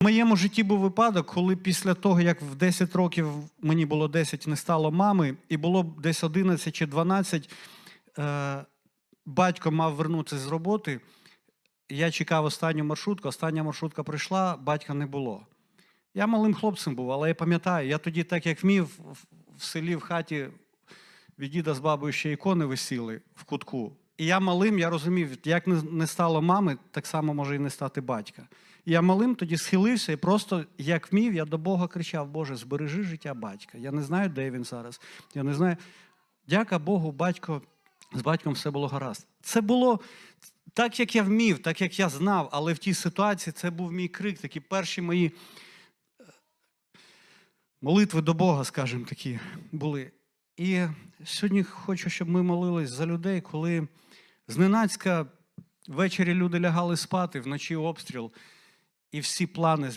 В моєму житті був випадок, коли після того, як в 10 років мені було 10, не стало мами, і було десь 11 чи 12, е, батько мав вернутися з роботи. Я чекав останню маршрутку, остання маршрутка прийшла, батька не було. Я малим хлопцем був, але я пам'ятаю, я тоді, так як вмів, в селі в хаті від діда з бабою ще ікони висіли в кутку. І я малим, я розумів, як не- стало мами, так само може і не стати батька. І я малим тоді схилився і просто, як вмів, я до Бога кричав: Боже, збережи життя батька. Я не знаю, де він зараз. Я не знаю. Дяка Богу, батько, з батьком все було гаразд. Це було так, як я вмів, так як я знав, але в тій ситуації це був мій крик, такі перші мої е, молитви до Бога, скажімо, такі були. І сьогодні хочу, щоб ми молились за людей, коли зненацька ввечері люди лягали спати, вночі обстріл, і всі плани